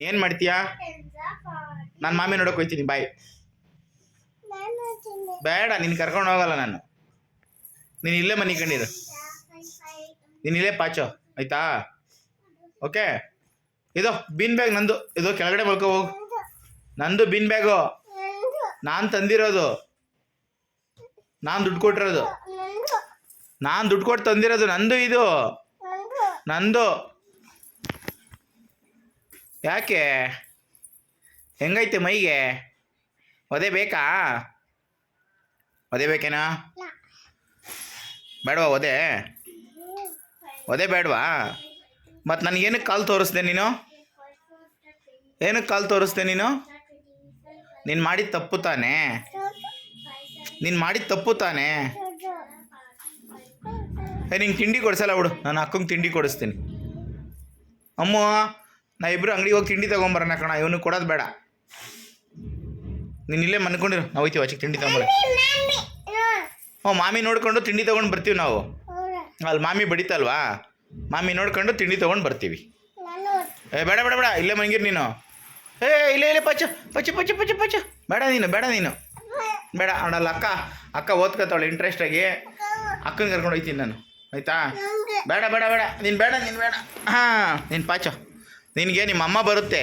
ಏನು ಮಾಡ್ತೀಯಾ? ನನ್ನ ಮಾಮಿ ನೋಡಕ್ ಹೋಯ್ತೀನಿ ಬಾಯ್ ಬೇಡ, ನೀನು ಕರ್ಕೊಂಡು ಹೋಗಲ್ಲ ನಾನು. ನೀನು ಇಲ್ಲೇ ಮನೆ ಕಂಡಿರು ನೀನು ಇಲ್ಲೇ ಪಾಚೋ, ಆಯ್ತಾ? ಓಕೆ ಇದು ಬಿನ್ ಬ್ಯಾಗ್ ನಂದು. ಇದು ಕೆಳಗಡೆ ಮಲ್ಕ, ಹೋಗು. ನಂದು ಬಿನ್ ಬ್ಯಾಗು ನಾನು ತಂದಿರೋದು. ನಾನು ದುಡ್ಡು ಕೊಟ್ಟಿರೋದು. ನಾನು ದುಡ್ಡು ಕೊಟ್ಟು ತಂದಿರೋದು ನಂದು ಇದು. ನಂದು. ಯಾಕೆ? ಹೆಂಗೈತೆ ಮೈಗೆ? ಒದೆ ಬೇಕಾ? ಒದೆ ಬೇಕೇನಾ? ಬೇಡವಾ ಒದೆ? ಒದೆ ಬೇಡವಾ? ಮತ್ತು ನನಗೇನಕ್ಕೆ ಕಾಲು ತೋರಿಸ್ದೆ ನೀನು? ಏನಕ್ಕೆ ಕಾಲು ತೋರಿಸ್ದೆ ನೀನು? ನೀನು ಮಾಡಿದ ತಪ್ಪು ತಾನೇ? ನೀನು ಮಾಡಿದ ತಪ್ಪು ತಾನೇ? ಏ, ನಿಂಗೆ ತಿಂಡಿ ಕೊಡಿಸಲ್ಲ ಬಿಡು. ನಾನು ಅಕ್ಕಂಗೆ ತಿಂಡಿ ಕೊಡಿಸ್ತೀನಿ. ಅಮ್ಮ ನಾ ಇಬ್ಬರು ಅಂಗಡಿಗೆ ಹೋಗಿ ತಿಂಡಿ ತೊಗೊಂಬರೋಣ ಕಣ ಇವನು ಕೊಡೋದು ಬೇಡ. ನೀನು ಇಲ್ಲೇ ಮನ್ಕೊಂಡಿರು, ನಾವು ಹೋಯ್ತೀವಿ ಆಚೆಗೆ ತಿಂಡಿ ತೊಗೊಂಬರ ಹ್ಞೂ ಮಾಮಿ ನೋಡ್ಕೊಂಡು ತಿಂಡಿ ತೊಗೊಂಡು ಬರ್ತೀವಿ ನಾವು. ಅಲ್ಲಿ ಮಾಮಿ ಬಡಿತಲ್ವಾ? ಮಾಮಿ ನೋಡ್ಕೊಂಡು ತಿಂಡಿ ತೊಗೊಂಡು ಬರ್ತೀವಿ. ಏ, ಬೇಡ ಬೇಡ ಬೇಡ, ಇಲ್ಲೇ ಮನ್ಗಿರ್ ನೀನು. ಏ, ಇಲ್ಲೇ ಇಲ್ಲೇ, ಪಚ್ಚ ಪಚ್ಚ ಪಚ್ಚ ಪಚ್ಚ ಪಚ್ಚ. ಬೇಡ ನೀನು ಬೇಡ ನೀನು. ಬೇಡ ಅವಳಲ್ಲ ಅಕ್ಕ ಅಕ್ಕ ಓದ್ಕೋತಾವಳೆ ಇಂಟ್ರೆಸ್ಟಾಗಿ ಅಕ್ಕನ ಕರ್ಕೊಂಡು ಹೋಯ್ತೀನಿ ನಾನು, ಆಯ್ತಾ? ಬೇಡ ಬೇಡ ಬೇಡ, ನೀನು ಬೇಡ ನೀನು ಬೇಡ. ಹಾಂ, ನೀನು ಪಾಚ. ನಿನಗೆ ನಿಮ್ಮಮ್ಮ ಬರುತ್ತೆ.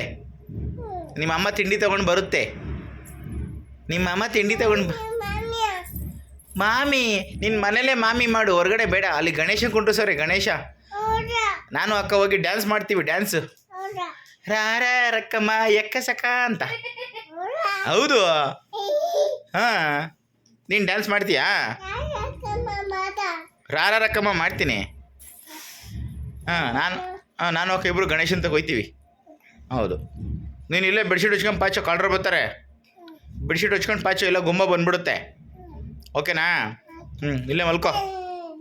ನಿಮ್ಮಮ್ಮ ತಿಂಡಿ ತಗೊಂಡು ಬರುತ್ತೆ. ನಿಮ್ಮಮ್ಮ ತಿಂಡಿ ತಗೊಂಡು ಮಾಮಿ ನಿನ್ನ ಮನೇಲೇ ಮಾಮಿ ಮಾಡು. ಹೊರಗಡೆ ಬೇಡ. ಅಲ್ಲಿ ಗಣೇಶ ಕುಂಟು ಸರಿ ಗಣೇಶ. ನಾನು ಅಕ್ಕ ಹೋಗಿ ಡ್ಯಾನ್ಸ್ ಮಾಡ್ತೀವಿ ಡ್ಯಾನ್ಸ್ ರಾರ ರಕ್ಕಮ್ಮ ಎಕ್ಕ ಸಕ ಅಂತ. ಹೌದು. ಹಾಂ. ನೀನು ಡ್ಯಾನ್ಸ್ ಮಾಡ್ತೀಯಾ? ರಾರ ರಕ್ಕಮ್ಮ ಮಾಡ್ತೀನಿ. ಹಾಂ ನಾನು ಹಾಂ ನಾನು ಅಕ್ಕ ಇಬ್ಬರು ಗಣೇಶ್ ಅಂತ ಹೋಯ್ತೀವಿ. ಹೌದು. ನೀನು ಇಲ್ಲೇ ಬೆಡ್ಶೀಟ್ ಹೊಚ್ಕೊಂಡು ಪಾಚೋ ಕಾಲ್ಡ್ರ್ ಬರ್ತಾರೆ. ಬೆಡ್ಶೀಟ್ ಹೊಚ್ಕೊಂಡು ಪಾಚೋ ಇಲ್ಲ ಗುಮ್ಮ ಬಂದ್ಬಿಡುತ್ತೆ. ಓಕೆನಾ? ಹ್ಞೂ ಇಲ್ಲೇ ಮಲ್ಕೋ.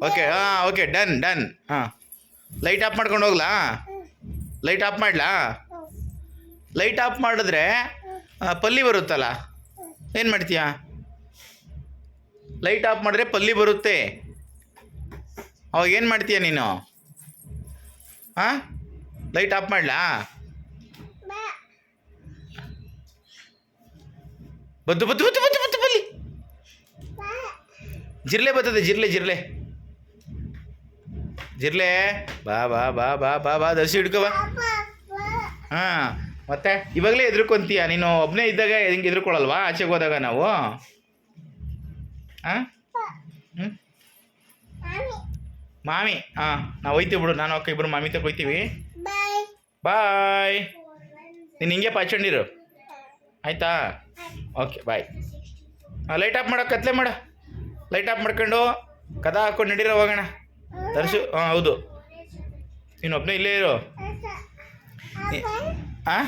ಓಕೆ ಹಾಂ ಓಕೆ, ಡನ್ ಡನ್. ಹಾಂ. ಲೈಟ್ ಆಫ್ ಮಾಡ್ಕೊಂಡು ಹೋಗ್ಲಾ? ಲೈಟ್ ಆಫ್ ಮಾಡಲಾ? ಲೈಟ್ ಆಫ್ ಮಾಡಿದ್ರೆ ಪಲ್ಲಿ ಬರುತ್ತಲ್ಲ? ಏನು ಮಾಡ್ತೀಯಾ? ಲೈಟ್ ಆಫ್ ಮಾಡಿದ್ರೆ ಪಲ್ಲಿ ಬರುತ್ತೆ. ಅವಾಗ ಏನು ಮಾಡ್ತೀಯ ನೀನು? ಹಾಂ? ಲೈಟ್ ಆಫ್ ಮಾಡಲಾ? ಬದ್ದು ಬದ್ದು ಬದ್ದು ಬದ್ದು ಬದ್ದು ಬಲ್ಲಿ. ಜಿರ್ಲೆ ಬರ್ತದೆ ಜಿರ್ಲೆ ಜಿರ್ಲೆ. ಜಿರ್ಲೆ. ಬಾ ಬಾ ಬಾ ಬಾ ಬಾ ಬಾ ದರ್ಶಿ ಹಿಡ್ಕೊ ಬಾ. ಹಾಂ ಮತ್ತೆ ಇವಾಗಲೇ ಎದ್ರುಕೊಂತೀಯ? ನೀನು ಒಬ್ಬನೇ ಇದ್ದಾಗ ಹೆಂಗೆ ಎದ್ರುಕೊಳ್ಳಲ್ವಾ? ಆಚೆಗೆ ಹೋದಾಗ ನಾವು? ಹಾಂ ಹ್ಞೂ ಮಾಮಿ ಹಾಂ ನಾವು ಹೋಯ್ತೀವಿ ಬಿಡು. ನಾನು ಅಕ್ಕ ಇಬ್ಬರು ಮಾಮಿ ತಗ ಹೋಯ್ತೀವಿ. ಬಾಯ್ ನೀನು ಹಿಂಗೆ ಪಾಚಂಡಿರು. ಆಯ್ತಾ? ಓಕೆ ಬಾಯ್ ಲೈಟ್ ಆಫ್ ಮಾಡೋ ಕತ್ಲೆ ಮಾಡ. ಲೈಟ್ ಆಫ್ ಮಾಡ್ಕೊಂಡು ಕದ ಹಾಕೊಂಡು ನಡೀರೋ ಹೋಗೋಣ. ತರಿಸು ಹಾಂ ಹೌದು. ನೀನು ಒಬ್ಬನೇ ಇಲ್ಲೇ ಇರು. ಹಾಂ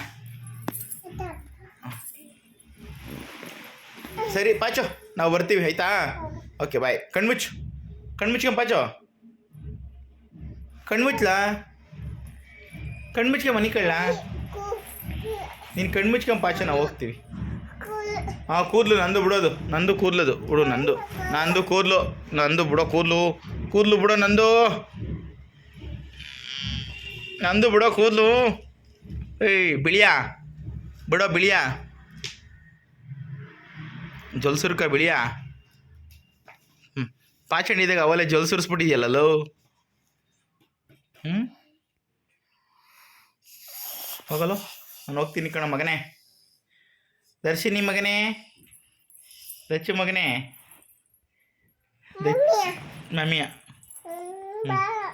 ಸರಿ ಪಾಚೋ. ನಾವು ಬರ್ತೀವಿ ಆಯ್ತಾ? Okay bye ಕಣ್ಮುಚ್ಚು. ಕಣ್ಮುಚ್ಕೊಂಡು ಪಾಚು. ಕಣ್ಮುಚ್ಲಾ? ಕಣ್ಮುಚ್ಕೆ ಮನೆ ಕಳ್ಳ ನೀನು ಪಾಚು, ನಾವು ಹೋಗ್ತೀವಿ. ಹಾಂ ಕೂದಲು ನಂದು ಬಿಡೋದು, ನಂದು ಕೂದಲದು. ಬಿಡು, ನಂದು. ನಂದು ಕೂದಲು, ನಂದು ಬಿಡೋ ಕೂದಲು. ಕೂದಲು ಬಿಡೋ ನಂದು. ನಂದು ಬಿಡೋ ಕೂದಲು. ಏಯ್, ಬಿಳಿಯಾ? ಬಿಡೋ ಬಿಳಿಯಾ? ಜೊಲ್ಸುರ್ಕ ಬಿಳಿಯಾ? ಹ್ಞೂ ಪಾಚಣಿದಾಗ ಅವಲೇ ಜೊಲ್ ಸುರಿಸ್ಬಿಟ್ಟಿದ್ಯಲ್ಲೋ ಹ್ಞೂ ಹೋಗಲು? ನಾನು ಹೋಗ್ತೀನಿ ಕಣ ಮಗನೇ. ದರ್ಶಿನಿ ಮಗನೇ. ದಚ್ಚು ಮಗನೇ. ದಚ್ಚ ಮಮ್ಮಿಯ? Bye.